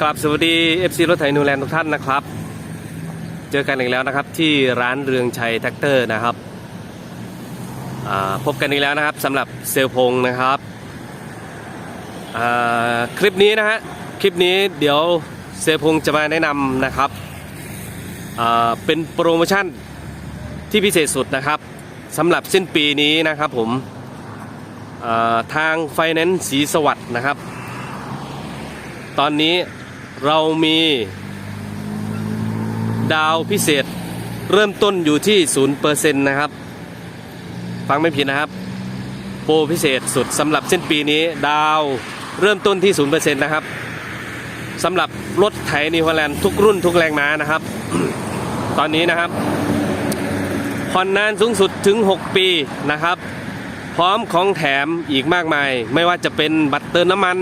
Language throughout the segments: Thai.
กลับสวัสดี FC รถไถนูแลนด์ทุกท่านนะครับ เจอกันอีกแล้วนะครับที่ร้านเรืองชัยแท็กเตอร์นะครับพบกันอีกแล้วนะครับสำหรับเซลพงนะครับคลิปนี้นะฮะคลิปนี้เดี๋ยวเซลพงจะมาแนะนำนะครับเป็นโปรโมชั่นที่พิเศษสุดนะครับสำหรับสิ้นปีนี้นะครับผมทางไฟแนนซ์สีสวัสด์นะครับ ตอนนี้เรามีดาวพิเศษเริ่มต้นอยู่ที่0%นะครับ ฟังไม่ผิดนะครับ โปรพิเศษสุดสำหรับสิ้นปีนี้ ดาวเริ่มต้นที่0%นะครับสำหรับรถไถนิวฮอลแลนด์ทุกรุ่นทุกแรงม้านะครับ ตอนนี้นะครับผ่อนนานสูงสุดถึง 6 ปีนะครับ พร้อมของแถมอีกมากมาย ไม่ว่าจะเป็นบัตรเติมน้ำมัน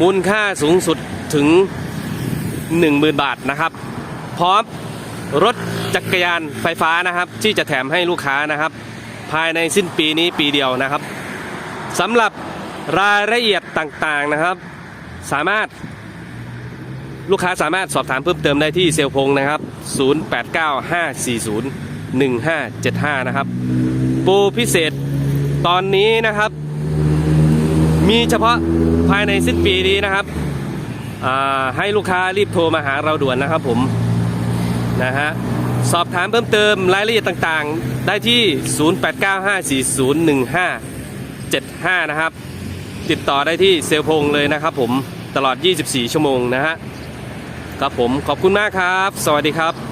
มูลค่าสูงสุดถึง 10,000 บาทนะครับ พร้อมรถจักรยานไฟฟ้านะครับ ที่จะแถมให้ลูกค้านะครับ ภายในสิ้นปีนี้ปีเดียวนะครับสำหรับรายละเอียดต่างๆนะครับ สามารถลูกค้าสามารถสอบถามเพิ่มเติมได้ที่เซลลพงนะครับ 0895401575 นะครับ โปรพิเศษตอนนี้นะครับ มีเฉพาะภายในสิ้นปีนี้นะครับให้ลูกค้ารีบโทรมาหาเราด่วนนะครับผมนะฮะสอบถามเพิ่มเติมรายละเอียดต่างๆ ได้ที่ 0895401575 นะครับ ติดต่อได้ที่เซลลพงเลยนะครับผมตลอด 24 ชั่วโมงนะฮะครับผมขอบคุณมากครับ สวัสดีครับ